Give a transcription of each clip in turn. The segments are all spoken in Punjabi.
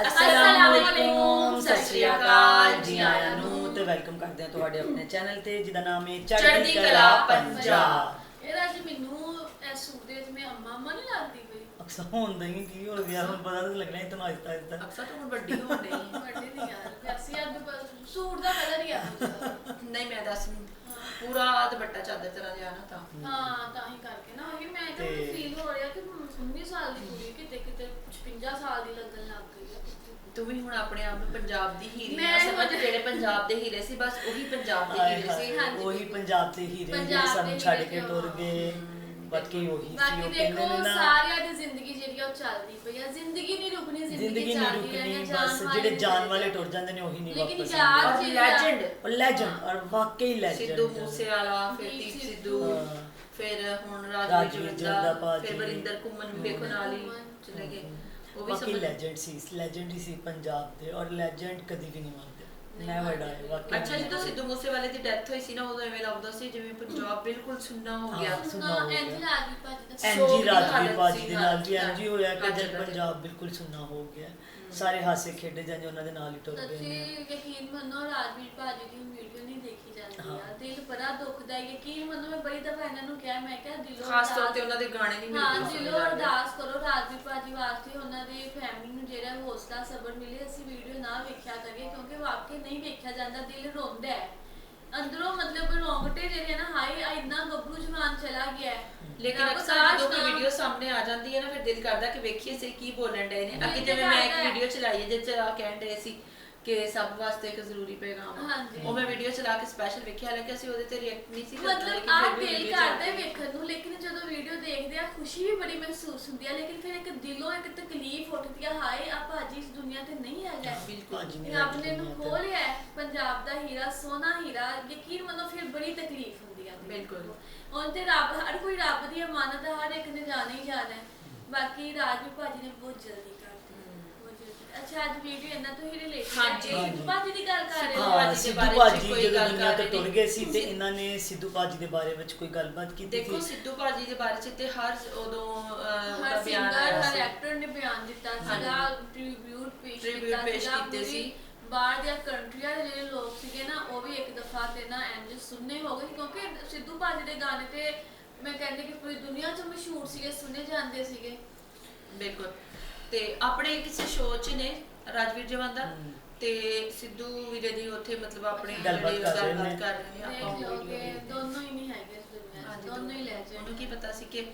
ਅਸਲਾਮੁਅਲੈਕੁਮ ਸਤਿ ਸ਼੍ਰੀ ਅਕਾਲ ਜੀ ਆਇਆਂ ਨੂੰ ਤੇ ਵੈਲਕਮ ਕਰਦੇ ਹਾਂ ਤੁਹਾਡੇ ਆਪਣੇ ਚੈਨਲ ਤੇ ਜਿਹਦਾ ਨਾਮ ਹੈ ਚੜ੍ਹਦੀ ਕਲਾ ਪੰਜਾਬ। ਇਹ ਰਾਜ ਮੈਨੂੰ ਇਸ ਸੂਟ ਦੇ ਵਿੱਚ ਮੈਂ ਅੰਮਾ ਅੰਮਾ ਨਹੀਂ ਲੱਗਦੀ ਪਈ ਅਕਸਰ ਹੁੰਦਾ ਹੀ ਕੀ ਹੋ ਗਿਆ ਹੁਣ ਪਤਾ ਤਾਂ ਲੱਗਣਾ ਹੀ ਤੁਹਾਨੂੰ ਆਹਿਸਤਾ ਆਹਿਸਤਾ ਅਕਸਰ ਤੂੰ ਹੁਣ ਵੱਡੀ ਹੋਣ ਡਈ। ਵੱਡੀ ਨਹੀਂ ਯਾਰ ਵੈਸੇ ਅੱਜ ਸੂਟ ਦਾ ਕਲਰ ਹੀ ਆ। ਨਹੀਂ ਮੈਂ ਦੱਸ ਪੂਰਾ ਦੁਪੱਟਾ ਚਾਦਰ ਤਰ੍ਹਾਂ ਜਿਹਾ ਨਾ ਤਾਂ। ਹਾਂ ਤਾਂ ਹੀ ਕਰਕੇ ਨਾ ਉਹੀ ਮੈਂ ਤੇ- ਫੀਲ ਹੋ ਰਿਹਾ ਕਿ 19 ਸਾਲ ਦੀ ਕੁੜੀ ਕਿਤੇ ਕਿਤੇ 56 ਸਾਲ ਦੀ ਲੱਗਣ ਲੱਗ ਗਈ ਆ। ਤੂੰ ਵੀ ਹੁਣ ਆਪਣੇ ਆਪ ਨੂੰ ਪੰਜਾਬ ਦੀ ਹੀਰੀ ਮੈਂ ਨਾ ਸਮਝ ਹੁਣ- ਜਿਹੜੇ ਪੰਜਾਬ ਦੇ ਹੀਰੇ ਸੀ ਬਸ ਉਹੀ ਪੰਜਾਬ ਦੇ ਹੀਰੇ ਸੀ। ਹਾਏ, ਹਾਂਜੀ। ਉਹੀ ਪੰਜਾਬ ਦੇ ਹੀਰੇ ਜਿਹੜੇ ਪੰਜਾਬ ਸਾਨੂੰ ਛੱਡ ਹੀਰੇ ਕੇ ਟੁਰ ਗਏ। ਬਾਕੀ ਉਹੀ ਸੀ ਬਾਕੀ ਉਹ ਦੇਖੋ ਕਹਿੰਦੇ ਨੇ ਨਾ ਸਾਰਿਆਂ ਦੀ ਜ਼ਿੰਦਗੀ ਜਿਹੜੀ ਆ ਉਹ ਚੱਲਦੀ ਪਈ ਆ ਜ਼ਿੰਦਗੀ ਨਹੀਂ ਰੁਕਣੀ ਜ਼ਿੰਦਗੀ ਨਹੀਂ ਚੱਲਦੀ ਰਹਿਣੀ ਰੁਕਣੀ ਬਸ ਵਾਲੇ ਜਿਹੜੇ ਜਾਨ ਚਲੇ ਵਾਲੇ ਜਾਣ। ਟੁਰ ਜਾਂਦੇ ਨੇ ਉਹੀ ਨਹੀਂ ਲੇਕਿਨ ਵਾਪਸ ਯਾਦ ਆਉਂਦੇ। ਔਰ ਜਿਹੜਾ- ਲੈਜੈਂਡ ਔਰ ਲੈਜੈਂਡ ਔਰ ਵਾਕਈ ਲੈਜੈਂਡ ਸਿੱਧੂ ਮੂਸੇਵਾਲਾ ਫਿਰ ਦੀਪ ਦੀਪ ਸਿੱਧੂ। ਹਾਂ। ਫਿਰ ਹੁਣ ਰਾਜਵੀਰ ਰਾਜਵੀਰ ਜਵੰਦਾ ਭਾਜੀ। ਫਿਰ ਵਰਿੰਦਰ ਘੁੰਮਣ ਵੀ ਵੇਖੋ ਨਾਲ ਹੀ। ਚਲੇ ਗਏ ਉਹ ਵੀ ਬਾਕੀ ਸਮਝ ਲੈਜੈਂਡ ਸੀ ਲੈਜੈਂਡ ਹੀ ਸੀ ਪੰਜਾਬ ਦੇ ਔਰ ਲੈਜੈਂਡ ਕਦੀ ਵੀ ਨਹੀਂ ਮਰਦੇ ਨੈਵਰ ਡਾਈ ਵਾਕਈ ਅੱਛਾ ਜਦੋਂ ਸਿੱਧੂ ਮੂਸੇਵਾਲੇ ਦੀ ਡੈਥ ਹੋਈ ਸੀ ਨਾ ਉਦੋਂ ਐਵੇਂ ਲੱਗਦਾ ਸੀ ਜਿਵੇਂ ਪੰਜਾਬ ਬਿਲਕੁਲ ਸੁੰਨਾ ਹੋ ਗਿਆ ਹਾਂ। ਸੁਣਨਾ ਹੋ ਗਿਆ। ਲੱਗ ਗਈ ਭਾਜੀ ਦਾ ਸੋਗ ਐਨਜੀ ਦੀ ਰਾਜਵੀਰ ਹਾਲਤ ਬਾਜੀ ਸੀ, ਦੇ ਨਾਲ ਵੀ ਹਾਂ। ਐਨਜੀ ਹੋਇਆ ਕਿ ਜਦ। ਪੰਜਾਬ ਬਿਲਕੁਲ ਸੁੰਨਾ ਹੋ ਗਿਆ ਸਾਰੇ ਹਾਸੇ ਖੇਡੇ ਜਾਂਦੇ ਉਹਨਾਂ ਦੇ ਨਾਲ ਹੀ ਟੁਰ ਗਏ ਸੱਚੀ ਨੇ ਯਕੀਨ ਮੰਨੋ ਰਾਜਵੀਰ ਭਾਜੀ ਦੀ ਵੀਡੀਓ ਨਹੀਂ ਦੇਖੀ ਜਾਂਦੀ ਹਾਂ। ਆ ਦਿਲ ਬੜਾ ਦੁਖਦਾ ਹੈ। ਯਕੀਨ ਮੰਨੋ ਮੈਂ ਬੜੀ ਦਫਾ ਇਹਨਾਂ ਨੂੰ ਕਿਹਾ ਮੈਂ ਕਿਹਾ ਦਿਲੋਂ ਖਾਸ ਤੌਰ ਤੇ ਉਹਨਾਂ ਦੇ ਗਾਣੇ ਨਹੀਂ ਹਾਂ ਮਿਲਦੇ ਦਿਲੋਂ ਅਰਦਾਸ ਕਰੋ ਰਾਜਵੀਰ ਭਾਜੀ ਵਾਸਤੇ ਉਹਨਾਂ ਦੀ ਫੈਮਿਲੀ ਨੂੰ ਜਿਹੜਾ ਹੌਸਲਾ ਸਬਰ ਮਿਲੇ ਅਸੀਂ ਵੀਡੀਓ ਨਾ ਵੇਖਿਆ ਕਰੀਏ ਕਿਉਂਕਿ ਵਾਕਈ ਨਹੀਂ ਵੇਖਿਆ ਜਾਂਦਾ ਦਿਲ ਰੋਂਦਾ ਹੈ। ਅੰਦਰੋਂ ਮਤਲਬ ਰੋਂਗਟੇ ਜਿਹੜੇ ਨਾ ਹਾਈ ਆ ਇੰਨਾ ਗੱਭਰੂ ਜਵਾਨ ਚਲਾ ਲੇਕਿਨ ਅਕਸਰ ਕਾਸ਼ ਜਦੋਂ ਕੋਈ ਵੀਡੀਓ ਸਾਹਮਣੇ ਆ ਜਾਂਦੀ ਹੈ ਨਾ ਫਿਰ ਦਿਲ ਕਰਦਾ ਕਿ ਵੇਖੀਏ ਸੇ ਕੀ ਬੋਲਣ ਡਏ ਨੇ ਅੱਗੇ ਜਿਵੇਂ ਮੈਂ ਇੱਕ। ਵੀਡੀਓ ਚਲਾਈ ਹੈ ਜਿਸ ਚ ਆ ਕਹਿਣ ਡਏ ਸੀ ਕਿ ਸਭ ਵਾਸਤੇ ਇੱਕ ਜ਼ਰੂਰੀ ਪੈਗਾਮ ਆ। ਹਾਂਜੀ। ਉਹ ਮੈਂ ਵੀਡੀਓ ਚਲਾ ਕੇ ਸਪੈਸ਼ਲ ਵੇਖਿਆ ਹਾਲਾਂਕਿ ਅਸੀਂ ਉਹਦੇ ਤੇ ਰਿਐਕਟ ਨਹੀਂ ਸੀ ਮਤਲਬ ਆ ਵੀ ਦਿਲ ਕਰਦਾ ਹੈ। ਵੇਖਣ ਨੂੰ ਲੇਕਿਨ ਜਦੋਂ ਵੀਡੀਓ ਦੇਖਦੇ ਆ ਖੁਸ਼ੀ ਵੀ ਬੜੀ ਮਹਿਸੂਸ ਹੁੰਦੀ ਆ ਲੇਕਿਨ ਫਿਰ ਇੱਕ ਦਿਲੋਂ ਇੱਕ ਤਕਲੀਫ ਉੱਠਦੀ ਆ ਹਾਏ ਆ ਭਾਜੀ ਇਸ ਦੁਨੀਆ ਤੇ ਨਹੀਂ ਹੈਗਾ ਬਿਲਕੁਲ ਨੇ ਰੱਬ ਨੇ ਅੱਜ ਨੂੰ ਖੋਹ ਲਿਆ ਹੈ, ਪੰਜਾਬ ਦਾ ਹੀਰਾ ਸੋਨਾ ਹੀਰਾ ਯਕੀਨ ਮੰਨੋ ਫਿਰ ਬੜੀ ਤਕਲੀਫ ਹੁੰਦੀ ਆ ਦਿਲ ਬਿਲਕੁਲ। ਹੁਣ ਤੇ ਰੱਬ ਹਰ ਕੋਈ ਰੱਬ ਦੀ ਅਮਾਨਤ ਹਰ ਇੱਕ ਨੇ ਜਾਣਾ ਹੀ ਜਾਣਾ ਹੈ ਬਾਕੀ ਰਾਜਵੀਰ ਭਾਜੀ ਨੇ ਬਹੁਤ ਜਲਦੀ ਕਰ ਦਿੱਤੀ ਬਹੁਤ ਜਲਦੀ ਅੱਛਾ ਅੱਜ ਵੀਡੀਓ ਇਹਨਾਂ ਤੋਂ ਹੀ ਰਿਲੇਟਡ ਹਾਂਜੀ। ਸਿੱਧੂ ਭਾਜੀ ਦੀ ਗੱਲ ਕਰ ਰਹੇ ਹੋ ਹਾਂ ਭਾਜੀ ਦੇ ਸਿੱਧੂ ਬਾਰੇ ਚ ਭਾਜੀ ਕੋਈ ਜਦੋਂ ਗੱਲ ਦੁਨੀਆ ਕਰ ਤੋਂ ਟੁਰ ਨੇ। ਗਏ ਸੀ ਤੇ ਇਹਨਾਂ ਨੇ ਸਿੱਧੂ ਭਾਜੀ ਦੇ ਬਾਰੇ ਵਿੱਚ ਕੋਈ ਗੱਲਬਾਤ ਕੀਤੀ ਦੇਖੋ ਸੀ? ਸਿੱਧੂ ਭਾਜੀ ਦੇ ਬਾਰੇ ਚ ਤੇ ਹਰ ਉਦੋਂ ਅਹ, ਉਹਦਾ ਹਰ ਬਿਆਨ ਸਿੰਗਰ ਆਇਆ ਹਰ ਸੀ। ਐਕਟਰ ਨੇ ਬਿਆਨ ਦਿੱਤਾ ਸੀਗਾ ਟ੍ਰਿਬਿਊਟ ਪੇਸ਼ Tribute ਕੀਤਾ ਪੇਸ਼ ਸੀਗਾ। ਕੀਤੇ ਪੂਰੀ ਸੀ। ਬਾਹਰ ਦੀਆਂ ਕੰਟਰੀਆਂ ਦੇ ਜਿਹੜੇ ਲੋਕ ਸੀਗੇ ਨਾ ਉਹ ਵੀ ਇੱਕ ਦਫਾ ਤੇ ਨਾ ਇੰਜ ਸੁਣਨੇ ਹੋ ਗਏ ਕਿਉਂਕਿ ਸਿੱਧੂ ਭਾਜੀ ਦੇ ਗਾਣੇ ਤੇ ਮੈਂ ਕਹਿੰਦੀ ਕਿ ਪੂਰੀ ਦੁਨੀਆ 'ਚ ਮਸ਼ਹੂਰ ਸੀਗੇ ਸੁਣੇ ਜਾਂਦੇ ਸੀਗੇ। ਬਿਲਕੁਲ। ਤੇ ਆਪਣੇ ਕਿਸੇ ਸ਼ੋਅ 'ਚ ਨੇ ਰਾਜਵੀਰ ਜਵੰਦਾ ਹਮ। ਤੇ ਸਿੱਧੂ ਵੀਰੇ ਦੀ ਉੱਥੇ ਮਤਲਬ ਆਪਣੀ ਗੱਲਬਾਤ ਜਿਹੜੀ ਕਰ ਰਹੇ ਗੱਲਬਾਤ ਨੇ। ਕਰ ਰਹੇ ਨੇ ਦੇਖ ਆਪਾਂ ਉਹ ਲਓ video ਕਿ ਦੇਖਦੇ। ਦੋਨੋਂ ਹੀ ਨਹੀਂ ਹੈਗੇ ਇਸ ਦੁਨੀਆ 'ਚ ਹਾਂਜੀ, ਦੋਨੋਂ ਹੀ ਲੈ ਉਹਨੂੰ ਕੀ ਪਤਾ ਸੀ ਕਿ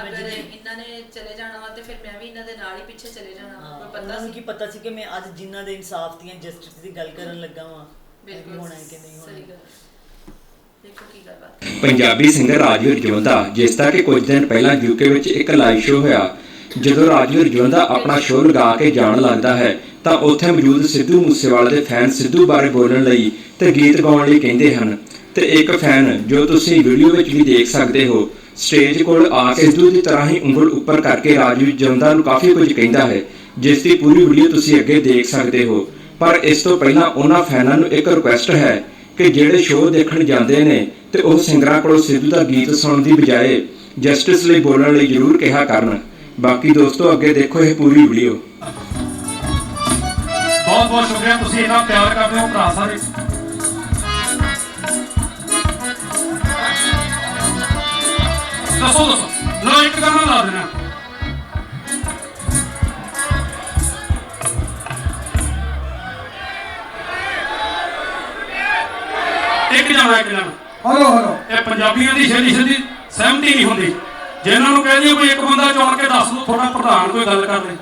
ਅਗਰ ਇਹਨਾਂ ਨੇ ਚਲੇ ਜਾਣਾ ਵਾ ਤੇ ਫਿਰ ਮੈਂ ਵੀ ਇਹਨਾਂ ਦੇ ਨਾਲ ਹੀ ਪਿੱਛੇ ਚਲੇ ਜਾਣਾ ਵਾ ਹਾਂ, ਕੋਈ ਉਹਨਾਂ ਪਤਾ ਨੂੰ ਸੀ? ਕੀ ਪਤਾ ਸੀ ਕਿ ਮੈਂ ਅੱਜ ਜਿਨ੍ਹਾਂ ਦੇ ਇਨਸਾਫ ਦੀਆਂ ਜਸਟਿਸ ਦੀ ਗੱਲ ਕਰਨ ਲੱਗਾ ਵਾਂ ਬਿਲਕੁਲ ਹੋਣਾ ਹੈ ਕਿ ਨਹੀਂ ਸਹੀ ਹੋਣਾ ਗੱਲ। ਦੇਖੋ ਕੀ ਗੱਲਬਾਤ ਪੰਜਾਬੀ ਸਿੰਗਰ ਰਾਜਵੀਰ ਜਵੰਦਾ ਜਿਸ ਦਾ ਕਿ ਕੁਝ ਦਿਨ ਪਹਿਲਾਂ ਯੂਕੇ ਵਿੱਚ ਇੱਕ ਲਾਈਵ ਸ਼ੋਅ ਹੋਇਆ ਜਦੋਂ ਰਾਜੂ ਜਵੰਦਾ ਆਪਣਾ ਸ਼ੋਅ ਲਗਾ ਕੇ ਜਾਣ ਲੱਗਦਾ ਹੈ, ਤਾਂ ਉੱਥੇ ਮੌਜੂਦ ਸਿੱਧੂ ਮੂਸੇਵਾਲੇ ਦੇ ਫੈਨ ਸਿੱਧੂ ਬਾਰੇ ਬੋਲਣ ਲਈ ਤੇ ਗੀਤ ਗਾਉਣ ਲਈ ਕਹਿੰਦੇ ਹਨ। ਤੇ ਇੱਕ ਫੈਨ, ਜੋ ਤੁਸੀਂ ਵੀਡੀਓ ਵਿੱਚ ਵੀ ਦੇਖ ਸਕਦੇ ਹੋ, ਸਟੇਜ ਕੋਲ ਆ ਕੇ ਸਿੱਧੂ ਦੀ ਤਰ੍ਹਾਂ ਹੀ ਉਂਗਲ ਉੱਪਰ ਕਰਕੇ ਰਾਜੂ ਜਵੰਦਾ ਨੂੰ ਕਾਫੀ ਕੁਝ ਕਹਿੰਦਾ ਹੈ, ਜਿਸ ਦੀ ਪੂਰੀ ਵੀਡੀਓ ਤੁਸੀਂ ਅੱਗੇ ਦੇਖ ਸਕਦੇ ਹੋ। ਪਰ ਇਸ ਤੋਂ ਪਹਿਲਾਂ ਉਹਨਾਂ ਫੈਨਾਂ ਨੂੰ ਇੱਕ ਰਿਕੁਐਸਟ ਹੈ ਕਿ ਜਿਹੜੇ ਸ਼ੋਅ ਦੇਖਣ ਜਾਂਦੇ ਨੇ ਤੇ ਉਹ ਸਿੰਗਰਾਂ ਕੋਲੋਂ ਸਿੱਧੂ ਦਾ ਗੀਤ ਸੁਣਨ ਦੀ ਬਜਾਏ ਜਸਟਿਸ ਲਈ ਬੋਲਣ ਲਈ ਜ਼ਰੂਰ ਕਿਹਾ ਕਰਨ। ਬਾਕੀ ਦੋਸਤੋ ਅੱਗੇ ਦੇਖੋ ਇਹ ਪੂਰੀ ਵੀਡੀਓ। ਬਹੁਤ ਬਹੁਤ ਸ਼ੁਕਰੀਆ ਤੁਸੀਂ ਇੰਨਾ ਪਿਆਰ ਕਰਦੇ ਹੋ ਭਰਾ ਸਾਰੇ। ਦੱਸੋ ਦੱਸੋ ਲੋ ਇੱਕ ਗਾਣਾ ਲਾ ਦੇਣਾ। ਇੱਕ ਜਾਣਾ ਇੱਕ ਜਾਣਾ। ਹਲੋ ਹਲੋ ਇਹ ਪੰਜਾਬੀਆਂ ਦੀ ਛੇਤੀ ਛੇਤੀ ਸਹਿਮਤੀ ਨਹੀਂ ਹੁੰਦੀ। ਜੇ ਇਹਨਾਂ ਨੂੰ ਕਹਿ ਦਿਓ ਕੋਈ ਇੱਕ ਬੰਦਾ ਚੁਣ ਕੇ ਦੱਸ ਦੋ ਤੁਹਾਡਾ ਪ੍ਰਧਾਨ ਕੋਈ ਗੱਲ ਕਰ ਲੈ।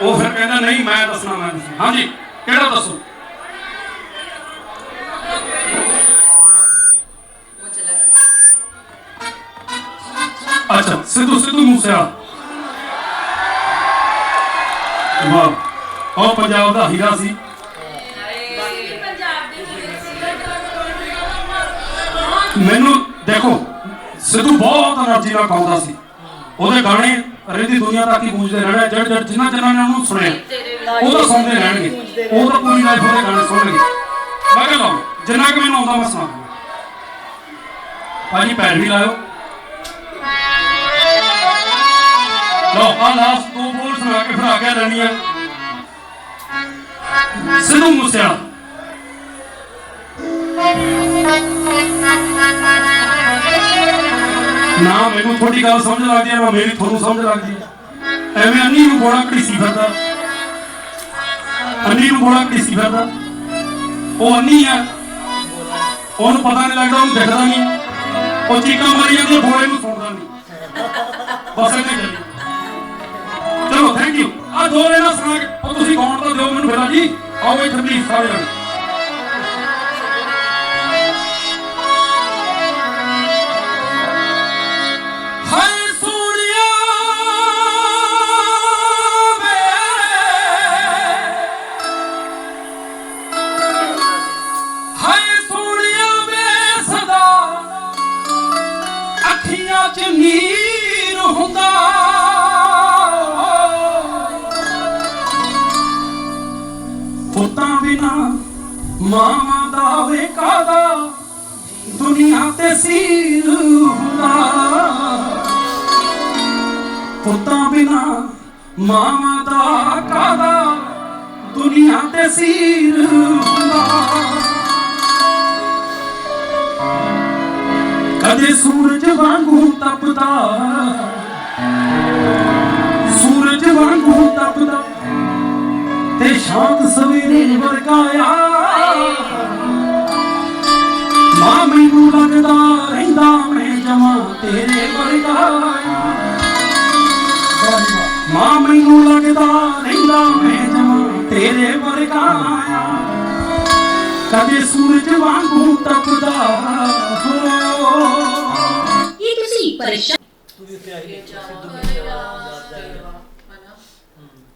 ਉਹ ਫਿਰ ਕਹਿੰਦਾ ਨਹੀਂ ਮੈਂ ਦੱਸਣਾ ਮੈਂ ਹਾਂਜੀ ਕਿਹੜਾ ਦੱਸੋ? ਅੱਛਾ ਸਿੱਧੂ ਸਿੱਧੂ ਮੂਸੇਵਾਲਾ। ਵਾਹ ਉਹ ਪੰਜਾਬ ਦਾ ਹੀਰਾ ਸੀ। ਮੈਨੂੰ ਦੇਖੋ ਸਿੱਧੂ ਬਹੁਤ એનર્ਜੀ ਨਾਲ ਗਾਉਂਦਾ ਸੀ। ਉਹਦੇ ਗਾਣੇ ਰਹਿੰਦੀ ਦੁਨੀਆ ਤੱਕ ਹੀ ਗੂੰਜਦੇ ਰਹਿਣਾ, ਜੜ ਜੜ ਜਿਨ੍ਹਾਂ ਜਿਨ੍ਹਾਂ ਨੇ ਉਹਨੂੰ ਸੁਣਿਆ। ਉਹ ਤਾਂ ਸੁਣਦੇ ਰਹਿਣਗੇ। ਉਹ ਤਾਂ ਪੂਰੀ ਲਾਈਫ ਉਹਦੇ ਗਾਣੇ ਸੁਣਨਗੇ। ਮੈਂ ਕਹਿੰਦਾ, ਜਿੰਨਾ ਕਿ ਮੈਨੂੰ ਆਉਂਦਾ ਮੈਂ ਸੁਣਾਉਂਗਾ ਭਾਜੀ ਵੀ ਲਾਇਓ। ਲੋ ਆ ਲਾਸ ਦੋ ਬੋਲ ਸੁਣਾ ਕੇ ਫਿਰ ਆ ਕੇ ਲੈਣੀ ਹੈ ਸਿੱਧੂ ਮੂਸੇਵਾਲਾ। ਨਾ ਮੈਨੂੰ ਤੁਹਾਡੀ ਗੱਲ ਸਮਝ ਲੱਗਦੀ ਹੈ, ਨਾ ਮੇਰੀ ਤੁਹਾਨੂੰ ਸਮਝ ਲੱਗਦੀ ਹੈ। ਐਵੇਂ ਅੰਨੀ ਨੂੰ ਬੋੜਾ ਘੜੀਸੀ ਫਿਰਦਾ। ਅੰਨੀ ਨੂੰ ਬੋੜਾ ਘੜੀਸੀ ਫਿਰਦਾ। ਉਹ ਅੰਨੀ ਆ ਉਹਨੂੰ ਪਤਾ ਨਹੀਂ ਲੱਗਦਾ, ਉਹਨੂੰ ਦਿਖਦਾ ਨਹੀਂ। ਉਹ ਚੀਕਾਂ ਮਾਰੀ ਜਾਂਦੀ ਬੋਲੇ ਨੂੰ ਸੁਣਦਾ ਨਹੀਂ। ਬਸ ਇੰਨੇ ਚੱਲੀ ਚਲੋ ਥੈਂਕ ਯੂ ਆ ਦੋ ਲੈਣਾ ਸੁਣਾ ਕੇ ਉਹ ਤੁਸੀਂ ਗਾਉਣ ਤਾਂ ਦਿਓ ਮੈਨੂੰ ਫਿਰਾ ਜੀ। ਆਓ ਇੱਥੇ ਪਲੀਜ਼ ਸਾਰੇ ਜਣੇ। ਮਾਵਾਂ ਦਾ ਵੇ ਕਾਦਾ ਦੁਨੀਆ ਤੇ ਸੀਰ ਹੁੰਦਾ। ਪੁੱਤਾਂ ਬਿਨਾ ਮਾਵਾਂ ਦਾ ਕਾਦਾ ਦੁਨੀਆ ਤੇ ਸੀਰ ਹੁੰਦਾ। ਕਦੇ ਸੂਰਜ ਵਾਂਗੂ ਤਪਦਾ, ਸੂਰਜ ਵਾਂਗੂ ਤਪਦਾ, ਤੇ ਸ਼ਾਂਤ ਸਵੇਰੇ ਵਰਗਾਇਆ ਮਾਂ ਮੈਨੂੰ ਲੱਗਦਾ ਰਹਿੰਦਾ ਮੈਂ ਜਮਾ ਤੇਰੇ ਵਰਗਾ ਮਾਂ ਮੈਨੂੰ ਲੱਗਦਾ ਰਹਿੰਦਾ ਮੈਂ ਜਮਾ ਤੇਰੇ ਵਰਗਾ ਕਦੇ ਸੂਰਜ ਵਾਂਗੂ ਤਪਦਾ ਹੋ ਕੀ ਤੁਸੀਂ ਪਰੇਸ਼ਾਨ ਤੂੰ ਵੀ ਉੱਥੇ ਆਈ ਇਹ ਸਿੱਧੂ ਜਾਵਾ ਮੂਸੇਵਾਲਾ ਪੰਜਾਬ ਦਾ ਹੀ ਹੈ। ਹਨਾ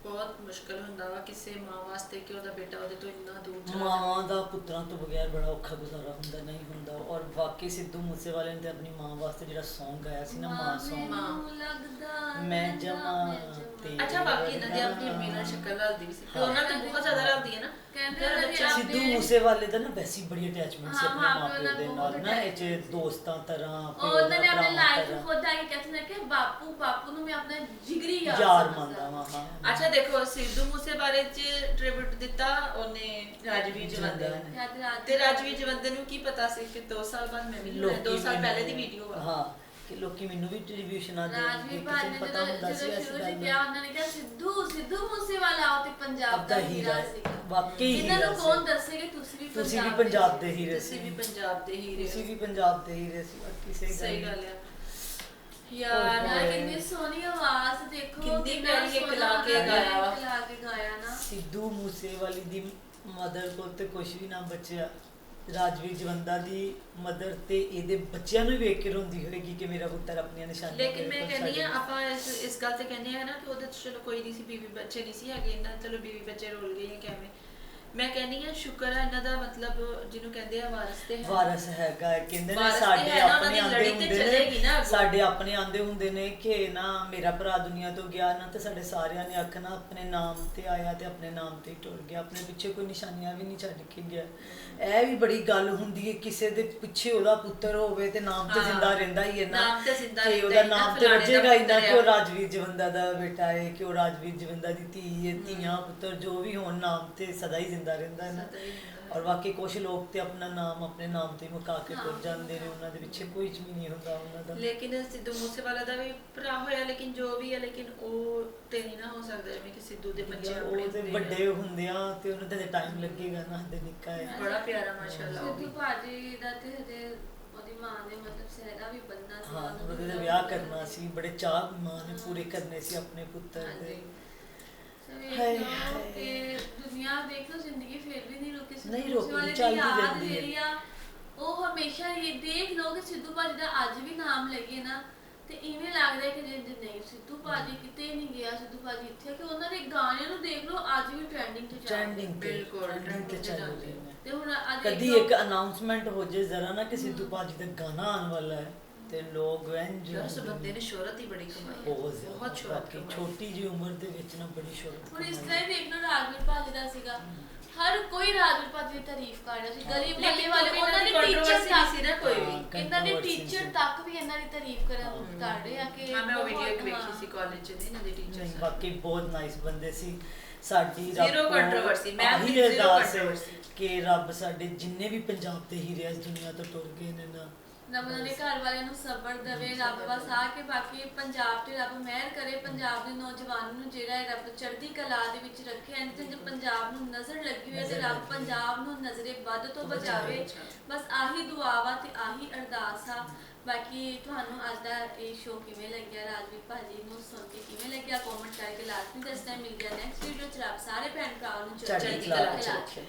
ਬਹੁਤ ਮੁਸ਼ਕਲ ਹੁੰਦਾ ਵਾ ਕਿਸੇ ਮਾਂ ਵਾਸਤੇ ਕਿ ਉਹਦਾ ਬੇਟਾ ਉਹਦੇ ਤੋਂ ਇੰਨਾ ਦੂਰ ਚਲਾ ਮਾਵਾਂ ਦਾ ਪੁੱਤਰਾਂ ਤੋਂ ਬਗੈਰ ਬੜਾ ਔਖਾ ਗੁਜ਼ਾਰਾ ਹੁੰਦਾ ਨਹੀਂ ਹੁੰਦਾ। ਔਰ ਵਾਕਈ ਸਿੱਧੂ ਮੂਸੇਵਾਲੇ ਨੇ ਤੇ ਆਪਣੀ ਮਾਂ ਵਾਸਤੇ ਜਿਹੜਾ Song ਗਾਇਆ ਸੀ ਨਾ ਮਾਂ Song ਲੱਗਦਾ ਮੈਂ ਜਮਾ ਮੈਂ। ਤੇ ਅੱਛਾ ਬਾਕੀ ਇਹਨਾਂ ਦੀ ਆਪਣੀ ਅੰਮੀ ਨਾਲ ਸ਼ਕਲ ਰਲਦੀ ਸੀ। ਉਹਨਾਂ ਤੇ ਬਹੁਤ ਜ਼ਿਆਦਾ ਰਲਦੀ ਹੈ ਨਾ। ਕਹਿੰਦੇ ਮੇਰਾ ਨੇ ਬੱਚਾ ਆਪ- ਸਿੱਧੂ ਮੂਸੇਵਾਲੇ ਦਾ ਨਾ ਵੈਸੀ ਬੜੀ ਅਟੈਚਮੈਂਟ ਸੀ ਹਾਂ, ਆਪਣੇ ਹਾਂ, ਮਾਪੇ ਦੇ ਉਹਨਾਂ ਨਾਲ ਬਹੁਤ ਨਾ ਇਹ ਚ ਦੋਸਤਾਂ ਤਰ੍ਹਾਂ ਉਹ ਉਹਨਾਂ ਨੇ ਆਪਣੇ ਭਰਾਵਾਂ ਲਾਈਫ ਤਰ੍ਹਾਂ। ਖੁਦ ਆ ਕੇ ਕਹਿੰਦੇ ਨੇ ਕਿ ਬਾਪੂ ਬਾਪੂ ਨੂੰ ਮੈਂ ਆਪਣਾ ਜਿਗਰੀ ਯਾਰ ਯਾਰ। ਮੰਨਦਾ ਵਾਂ ਹਾਂ। ਅੱਛਾ ਦੇਖੋ ਸਿੱਧੂ ਮੂਸੇ ਬਾਰੇ ਚ ਟ੍ਰਿਬਿਊਟ ਦਿੱਤਾ ਉਹਨੇ ਰਾਜਵੀਰ ਜਵੰਦੇ ਨੇ। ਰਾਜ- ਰਾਜ- ਤੇ ਰਾਜਵੀਰ ਜਵੰਦੇ ਨੂੰ ਕੀ ਪਤਾ ਸੀ ਕਿ 2 ਸਾਲ ਬਾਅਦ ਮੈਂ ਮਿਲੂੰਗਾ 2 ਸਾਲ ਪਹਿਲੇ ਦੀ ਵੀਡੀਓ ਆ। ਹਾਂ। ਕਿ ਲੋਕੀ ਮੈਨੂੰ ਵੀ ਟ੍ਰਿਬਿਊਸ਼ਨਾਂ ਦੇ ਰਾਜਵੀਰ ਭਾਈ ਨੂੰ ਪਤਾ ਜਦੋਂ ਹੁੰਦਾ ਸੀ ਜਦੋਂ ਇਸ ਸ਼ੁਰੂ ਗੱਲ ਚ ਨੂੰ ਕਿਹਾ ਉਹਨਾਂ ਨੇ ਕਿਹਾ ਸਿੱਧੂ ਸਿੱਧੂ ਮੂਸੇਵਾਲਾ ਉਹ ਤੇ ਪੰਜਾਬ ਦਾ ਹੀਰਾ ਸੀਗਾ ਵਾਕਈ ਇਹਨਾਂ ਹੀਰਾ ਨੂੰ ਸੀ। ਕੌਣ ਦੱਸੇਗਾ ਤੁਸੀਂ ਵੀ ਤੁਸੀਂ ਵੀ ਪੰਜਾਬ ਦੇ ਹੀਰੇ ਤੁਸੀਂ ਵੀ ਸੀ ਪੰਜਾਬ ਦੇ ਹੀਰੇ ਤੁਸੀਂ ਹੋ। ਵੀ ਪੰਜਾਬ ਦੇ ਹੀਰੇ ਸੀ ਬਾਕੀ ਸਹੀ ਸਹੀ ਗੱਲ ਗੱਲ ਹੈ। ਹੈ ਯਾਰ ਨਾ ਕਿੰਨੀ ਸੋਹਣੀ ਆਵਾਜ਼ ਦੇਖੋ ਕਿੰਨੀ ਕਿੰਨਾ ਪਿਆਰੀ ਇੱਕ ਸੋਹਣਾ ਲਾ ਕੇ ਗਾਇਆ ਵਾ। ਇੱਕ ਲਾ ਕੇ ਗਾਇਆ ਨਾ ਸਿੱਧੂ ਮੂਸੇਵਾਲੀ ਦੀ ਮਦਰ ਕੋਲ ਤੇ ਕੁਝ ਵੀ ਨਾ ਬਚਿਆ ਰਾਜਵੀਰ ਜਵੰਦਾ ਦੀ ਮਦਰ ਤੇ ਇਹਦੇ ਬੱਚਿਆਂ ਨੂੰ ਵੇਖ ਕੇ ਰੋਂਦੀ ਹੋਏਗੀ ਕਿ ਮੇਰਾ ਪੁੱਤਰ ਆਪਣੀਆਂ ਨਿਸ਼ਾਨੀਆਂ ਲੇਕਿਨ ਮੈਂ ਕਹਿੰਦੀ ਆ ਆਪਾਂ ਇਸ ਇਸ ਗੱਲ ਤੇ ਕਹਿੰਦੇ ਆ ਨਾ ਕਿ ਉਹਦੇ 'ਚ ਚਲੋ ਕੋਈ ਨਹੀਂ ਸੀ ਬੀਵੀ ਬੱਚੇ ਨਹੀਂ ਸੀ ਹੈਗੇ ਇਹਨਾਂ ਚਲੋ ਬੀਵੀ ਬੱਚੇ ਰੋਲ ਗਏ ਕਿਵੇਂ। ਮੈਂ ਕਹਿੰਦੀ ਆ ਸ਼ੁਕਰ ਆ ਇਹਨਾਂ ਦਾ ਮਤਲਬ ਜਿਹਨੂੰ ਕਹਿੰਦੇ ਆ ਵਾਰਸ ਤੇ ਹੈ ਵਾਰਸ ਹੈਗਾ। ਕਹਿੰਦੇ ਨੇ ਵਾਰਸ ਤੇ ਸਾਡੇ ਹੈ ਨਾ, ਉਹਨਾਂ ਆਪਣੇ ਆਂਦੇ ਲੜੀ ਤੇ ਹੁੰਦੇ ਚੱਲੇਗੀ ਨਾ ਨੇ ਅੱਗੋਂ। ਸਾਡੇ ਆਪਣੇ ਆਂਦੇ ਹੁੰਦੇ ਨੇ ਕਿ ਨਾ ਮੇਰਾ ਭਰਾ ਦੁਨੀਆ ਤੋਂ ਗਿਆ ਨਾ ਤੇ ਸਾਡੇ ਸਾਰਿਆਂ ਨੇ ਆਖਣਾ ਆਪਣੇ ਨਾਮ ਤੇ ਆਇਆ ਤੇ ਆਪਣੇ ਨਾਮ ਤੇ ਹੀ ਟੁਰ ਗਿਆ ਆਪਣੇ ਪਿੱਛੇ ਕੋਈ ਨਿਸ਼ਾਨੀਆਂ ਵੀ ਨਹੀਂ ਛੱਡ ਕੇ ਗਿਆ ਇਹ ਵੀ ਬੜੀ ਗੱਲ ਹੁੰਦੀ ਹੈ ਕਿਸੇ ਦੇ ਪਿੱਛੇ ਉਹਦਾ ਪੁੱਤਰ ਹੋਵੇ ਤੇ ਨਾਮ ਤੇ ਹਾਂ। ਜ਼ਿੰਦਾ ਰਹਿੰਦਾ ਹੀ ਹੈ ਨਾ ਨਾਮ ਤੇ ਜ਼ਿੰਦਾ ਕਿ ਰਹਿੰਦਾ ਉਹਦਾ ਹੀ ਨਾ, ਨਾਮ ਤੇ ਫਲਾਣੇ ਦਾ ਪੁੱਤਰ ਕਿ ਉਹ। ਰਾਜਵੀਰ ਜਵੰਦਾ ਦਾ ਬੇਟਾ ਹੈ ਕਿ ਉਹ ਰਾਜਵੀਰ ਜਵੰਦਾ ਦੀ ਧੀ ਹੈ ਧੀਆਂ ਪੁੱਤਰ ਜੋ ਵੀ ਹੋਣ ਨਾਮ ਤੇ ਸਦਾ ਹੀ ਜ਼ਿੰਦਾ ਰਹਿੰਦਾ ਹੈ ਨਾ। ਔਰ ਬਾਕੀ ਕੁਝ ਲੋਕ ਤੇ ਆਪਣਾ ਨਾਮ ਆਪਣੇ ਨਾਮ ਤੇ ਮੁਕਾ ਕੇ ਤੁਰ ਜਾਂਦੇ ਨੇ ਉਹਨਾਂ ਦੇ ਪਿੱਛੇ ਕੋਈ ਵੀ ਨਹੀਂ ਹੁੰਦਾ ਉਹਨਾਂ ਦਾ। ਲੇਕਿਨ ਸਿੱਧੂ ਮੂਸੇਵਾਲਾ ਦਾ ਵੀ ਭਰਾ ਹੋਇਆ ਲੇਕਿਨ ਜੋ ਵੀ ਹੈ ਲੇਕਿਨ ਉਹ ਤੇ ਨਹੀਂ ਨਾ ਹੋ ਸਕਦਾ ਜਿਵੇਂ ਕਿ ਸਿੱਧੂ ਦੇ ਬੱਚੇ ਆਪਣੇ ਉਹ ਤੇ ਹੁੰਦੇ। ਵੱਡੇ ਹੁੰਦੇ ਆ ਤੇ ਉਹਨਾਂ ਤੇ ਟਾਈਮ ਲੱਗੇਗਾ ਨਾ ਤੇ ਨਿੱਕਾ ਹੈ। ਬੜਾ ਪਿਆਰਾ ਮਾਸ਼ਾਅੱਲਾ ਸਿੱਧੂ ਭਾਜੀ ਦਾ ਤੇ ਹਜੇ ਉਹਦੀ ਮਾਂ ਨੇ ਮਤਲਬ ਸਹਿਰਾ ਵੀ ਬੰਨਾ ਸੀ ਹਾਂ ਉਹਦੇ ਵੀ ਦਾ ਵਿਆਹ ਕਰਨਾ ਸੀ ਬੜੇ ਚਾਹ ਮਾਂ ਨੇ ਪੂਰੇ ਕਰਨੇ ਸੀ ਆਪਣੇ ਪੁੱਤਰ ਦੇ ਹਾਂਜੀ। ਸੋ ਵੇਖ ਹਾਏ, ਲਓ ਹਾਏ। ਕਿ ਦੁਨੀਆ ਦੇਖ ਲਓ ਜ਼ਿੰਦਗੀ ਫਿਰ ਵੀ ਨਹੀਂ ਰੁਕੀ ਚੱਲਦੀ ਰਹਿੰਦੀ ਹੈ। ਉਹ ਹਮੇਸ਼ਾ ਇਹ ਦੇਖ ਲਓ ਕਿ ਸਿੱਧੂ ਭਾਜੀ ਦਾ ਅੱਜ ਵੀ ਨਾਮ ਲਈਏ ਨਾ ਤੇ ਇਵੇਂ ਲੱਗਦਾ ਕਿ ਜੇ ਨਹੀਂ ਸਿੱਧੂ ਭਾਜੀ ਕਿਤੇ ਨਹੀਂ ਗਿਆ ਸਿੱਧੂ ਭਾਜੀ ਇੱਥੇ ਕਿ ਉਹਨਾਂ ਦੇ ਗਾਣਿਆਂ ਨੂੰ ਦੇਖ ਲਓ ਅੱਜ ਵੀ ਟ੍ਰੈਂਡਿੰਗ ਤੇ ਚੱਲ ਰਹੇ ਟ੍ਰੈਂਡਿੰਗ ਬਿਲਕੁਲ, trending ਤੇ ਚੱਲ ਰਹੀ ਹੈ ਤੇ ਹੁਣ ਅੱਜ ਕਦੀ ਇੱਕ ਅਨਾਉਂਸਮੈਂਟ ਹੋ ਜੇ ਜ਼ਰਾ ਨਾ ਕਿ ਸਿੱਧੂ ਭਾਜੀ ਦਾ ਗਾਣਾ ਆਉਣ ਵਾਲਾ ਹੈ ਤੇ ਲੋਕ ਵੈਂਜ ਉਸ ਬੰਦੇ ਨੇ। ਸ਼ੋਹਰਤ ਹੀ ਬੜੀ ਕਮਾਈ। ਬਹੁਤ ਸ਼ੋਹਰਤ ਕਮਾਈ ਛੋਟੀ ਜੀ ਉਮਰ ਦੇ ਵਿੱਚ ਨਾ ਬੜੀ ਸ਼ੋਹਰਤ ਹੁਣ ਇਸ। ਤਰ੍ਹਾਂ ਹੀ ਦੇਖ ਲਓ ਰਾਜਵੀਰ ਭਾਜੀ ਦਾ ਸੀਗਾ। ਹਰ ਕੋਈ ਭਾਜੀ ਦੀ ਤਾਰੀਫ ਕਰ ਰਿਹਾ ਸੀ ਗਰੀਬ ਮੱਲੇ ਲੇਕਿਨ ਵਾਲੇ ਉਹਨਾਂ ਦੇ ਟੀਚਰ ਸੀ ਨਾ ਕੋਈ ਵੀ। ਇਹਨਾਂ ਦੇ ਟੀਚਰ। ਤੱਕ ਵੀ ਇਹਨਾਂ ਦੀ ਤਾਰੀਫ ਕਰਨ ਕਰ ਰਹੇ ਆ ਕਿ ਹਾਂ ਮੈਂ ਉਹ ਵੀਡੀਓ ਇੱਕ ਵੇਖੀ। ਸੀ ਕਾਲਜ ਚ ਦੀ ਇਹਨਾਂ ਦੇ ਨਹੀਂ ਟੀਚਰਸ ਬਾਕੀ ਬਹੁਤ ਨਾਈਸ ਬੰਦੇ ਸੀ ਸਾਡੀ ਰੱਬ ਆਹੀ ਦੀ zero ਅਰਦਾਸ ਹੈ controversy। ਕਿ ਰੱਬ ਸਾਡੇ ਜਿੰਨੇ ਵੀ ਪੰਜਾਬ ਦੇ ਹੀਰੇ ਇਸ ਦੁਨੀਆ ਤੋਂ ਟੁਰ ਗਏ ਨੇ ਨਾ ਰੱਬ ਉਹਨਾਂ ਦੇ ਘਰ ਵਾਲਿਆਂ ਨੂੰ ਸਬਰ ਦੇਵੇ ਰੱਬ ਬਸ ਆ ਕੇ ਬਾਕੀ ਪੰਜਾਬ ਤੇ ਰੱਬ ਮਿਹਰ ਕਰੇ ਪੰਜਾਬ ਦੇ ਨੌਜਵਾਨ ਨੂੰ ਜਿਹੜਾ ਹੈ ਰੱਬ ਚੜ੍ਹਦੀ ਕਲਾ ਦੇ ਵਿੱਚ ਰੱਖੇ ਐਂਡ ਜੇ ਪੰਜਾਬ ਨੂੰ ਨਜ਼ਰ ਲੱਗੀ ਹੋਈ ਹੈ ਤੇ ਰੱਬ ਪੰਜਾਬ ਨੂੰ ਨਜ਼ਰੇ ਵੱਧ ਤੋਂ ਬਚਾਵੇ। ਬਸ ਆਹੀ ਦੁਆਵਾ ਤੇ ਆਹੀ ਅਰਦਾਸ ਆ। ਬਾਕੀ ਤੁਹਾਨੂੰ ਅੱਜ ਦਾ ਇਹ ਸ਼ੋਅ ਕਿਵੇਂ ਲੱਗਿਆ? ਰਾਜਵੀਰ ਭਾਜੀ ਨੂੰ ਸੁਣ ਕੇ ਕਿਵੇਂ ਲੱਗਿਆ? ਕਮੈਂਟ ਕਰਕੇ ਲਾਜ਼ਮੀ ਦੱਸਣਾ ਮਿਲ ਗਿਆ ਨੈਕਸਟ ਵੀਡੀਓ ਚ। ਰੱਬ ਸਾਰੇ ਭੈਣ ਭਰਾਵਾਂ ਨੂੰ ਚੜ੍ਹਦੀ ਕਲਾ ਰੱਖੇ।